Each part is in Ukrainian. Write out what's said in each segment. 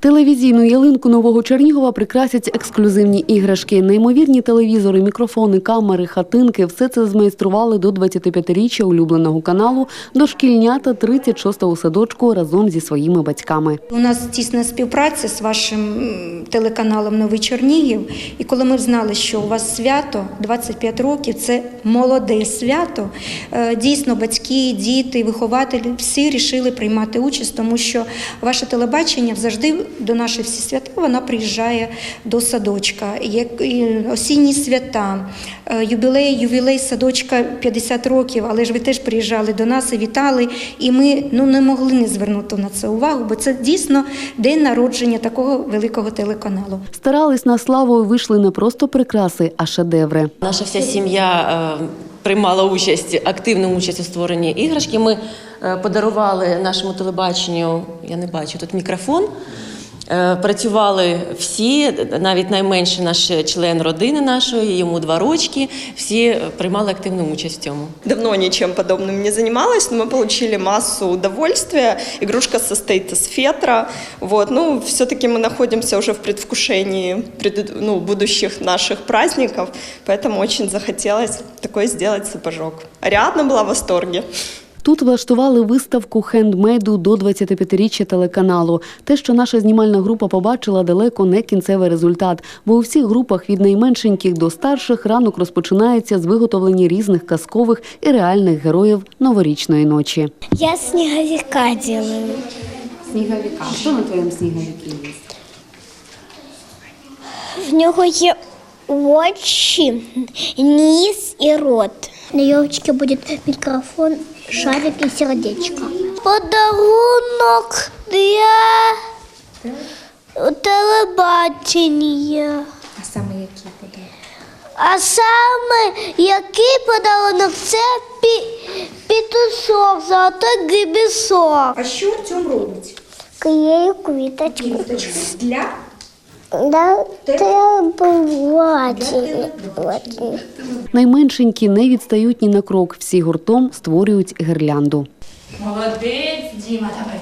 Телевізійну ялинку нового Чернігова прикрасять ексклюзивні іграшки. Неймовірні телевізори, мікрофони, камери, хатинки все це змайстрували до 25-річчя улюбленого каналу дошкільнята 36-го садочку разом зі своїми батьками. У нас тісна співпраця з вашим телеканалом Новий Чернігів. І коли ми знали, що у вас свято 25 років, це молоде свято. е, Дійсно, батьки, діти, вихователі всі рішили приймати участь, тому що ваше телебачення завжди до наших всі свята вона приїжджає до садочка. Як осінні свята, е, ювілей, ювілей садочка 50 років, але ж ви теж приїжджали до нас і вітали. І ми ну не могли не звернути на це увагу, бо це дійсно день народження такого великого телеканалу. Старались на славу і вийшли не просто прикраси, а шедеври. Наша вся сім'я е, приймала участь, активну участь у створенні іграшки. Ми е, подарували нашому телебаченню, я не бачу тут мікрофон. Е, Працювали всі, навіть найменший наш член родини нашої, йому два рочки. Всі е, приймали активну участь в цьому. Давно ничем подобным не занималась, но мы получили массу удовольствия. Игрушка состоит из фетра. Вот. Ну, все-таки мы находимся уже в предвкушении пред- ну, будущих наших праздников, поэтому очень захотелось такой сделать сапожок. Ариадна была в восторге. Тут влаштували виставку хендмейду до 25-річчя телеканалу. Те, що наша знімальна група побачила, далеко не кінцевий результат, бо у всіх групах від найменшеньких до старших ранок розпочинається з виготовлення різних казкових і реальних героїв новорічної ночі. Я снеговика делаю. Сніговіка. Що на твоєму сніговіки є? В нього є очі, ніс і рот. На елочке будет микрофон, шарик и сердечко. Подарунок для телебачення. А саме який подарунок? А саме який подарунок це пі, пітусок, золотой грибісок. А що в цьому робить? Клею квіточку. Квіточку для Да, треба бачити. Найменшенькі не відстають ні на крок. Всі гуртом створюють гірлянду. Молодець, Діма, давай.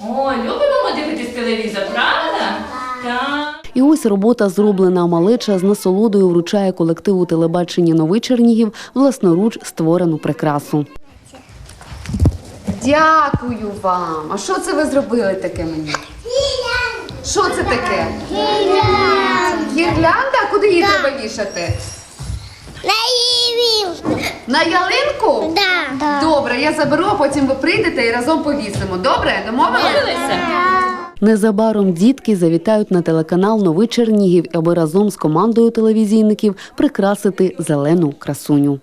О, любимо ми дивитись телевізор, правда? Так. І ось робота зроблена. Малеча з насолодою вручає колективу телебачення Новий Чернігів власноруч створену прикрасу. Дякую вам. А що це ви зробили таке мені? Таке? Гірлянда? А Куди її треба вішати? На ялинку? Да. Добре, я заберу, а потім ви прийдете і разом повісимо. Добре? Домовилися? Незабаром дітки завітають на телеканал Новий Чернігів, аби разом з командою телевізійників прикрасити зелену красуню.